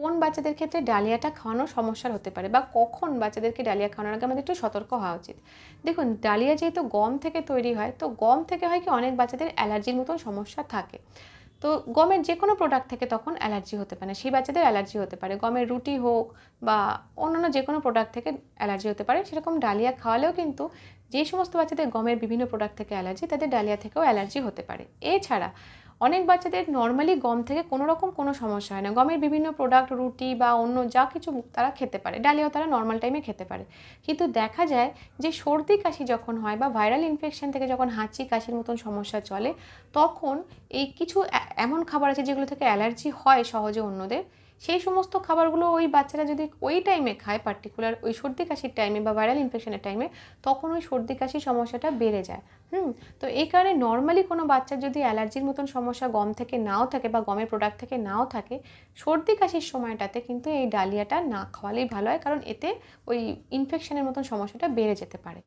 কোন বাচ্চাদের ক্ষেত্রে ডালিয়াটা খাওয়ানো সমস্যার হতে পারে বা কখন বাচ্চাদেরকে ডালিয়া খাওয়ানোর আগে আমাদের একটু সতর্ক হওয়া উচিত? দেখুন, ডালিয়া যেহেতু গম থেকে তৈরি হয়, তো গম থেকে হয় কি অনেক বাচ্চাদের অ্যালার্জির মতন সমস্যা থাকে। তো গমের যে কোনো প্রোডাক্ট থেকে তখন অ্যালার্জি হতে পারে, সেই বাচ্চাদের অ্যালার্জি হতে পারে। গমের রুটি হোক বা অন্যান্য যে কোনো প্রোডাক্ট থেকে অ্যালার্জি হতে পারে, সেরকম ডালিয়া খাওয়ালেও কিন্তু যে সমস্ত বাচ্চাদের গমের বিভিন্ন প্রোডাক্ট থেকে অ্যালার্জি, তাদের ডালিয়া থেকেও অ্যালার্জি হতে পারে। এছাড়া অনেক বাচ্চাদের নর্মালি গম থেকে কোনো রকম কোনো সমস্যা হয় না। গমের বিভিন্ন প্রোডাক্ট রুটি বা অন্য যা কিছু তারা খেতে পারে। ডালিয়াও তারা নর্মাল টাইমে খেতে পারে। কিন্তু দেখা যায় যে সর্দি কাশি যখন হয় বা ভাইরাল ইনফেকশন থেকে যখন হাঁচি, কাশির মতন সমস্যা চলে, তখন এই কিছু এমন খাবার আছে যেগুলো থেকে অ্যালার্জি হয় সহজে অন্যদের। সেই সমস্ত খাবারগুলো ওই বাচ্চারা যদি ওই টাইমে খায় পার্টিকুলার ওই সর্দি কাশির টাইমে বা ভাইরাল ইনফেকশনের টাইমে তখন ওই সর্দি কাশির সমস্যাটা বেড়ে যায়। হুম? তো এই কারণে নর্মালি কোনো বাচ্চার যদি অ্যালার্জির মতন সমস্যা গম থেকে নাও থাকে বা গমের প্রোডাক্ট থেকে নাও থাকে, সর্দি কাশির সময়টাতে কিন্তু এই ডালিয়াটা না খাওয়ালেই ভালো হয়, কারণ এতে ওই ইনফেকশনের মতন সমস্যাটা বেড়ে যেতে পারে।